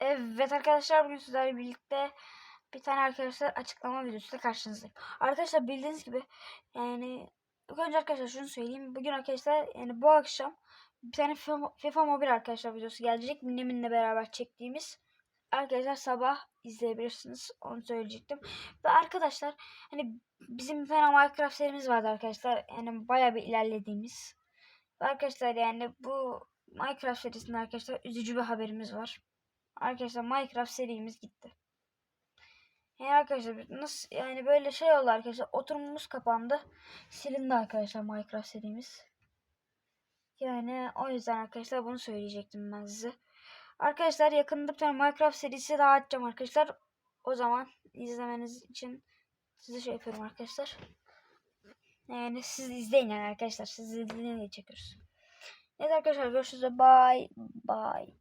Evet arkadaşlar bugün sizlerle birlikte bir tane arkadaşlar açıklama videosuyla karşınızdayım. Arkadaşlar bildiğiniz gibi yani önce arkadaşlar şunu söyleyeyim. Bugün arkadaşlar yani bu akşam bir tane FIFA, FIFA Mobile arkadaşlar videosu gelecek. Minnemin'le beraber çektiğimiz. Arkadaşlar sabah izleyebilirsiniz. Onu söyleyecektim. Ve arkadaşlar hani bizim bir tane Minecraft serimiz vardı arkadaşlar. Yani bayağı bir ilerlediğimiz. Ve arkadaşlar yani bu Minecraft serisinde arkadaşlar üzücü bir haberimiz var. Arkadaşlar Minecraft serimiz gitti. Yani arkadaşlar nasıl yani böyle şey oldu arkadaşlar oturumumuz kapandı. Silindi arkadaşlar Minecraft serimiz. Yani o yüzden arkadaşlar bunu söyleyecektim ben size. Arkadaşlar yakında bir tane Minecraft serisi daha açacağım arkadaşlar. O zaman izlemeniz için size şey yapıyorum arkadaşlar. Yani siz izleyin yani arkadaşlar. Siz izleyin diye çekiyoruz. Evet arkadaşlar görüşürüz. Bye. Bye.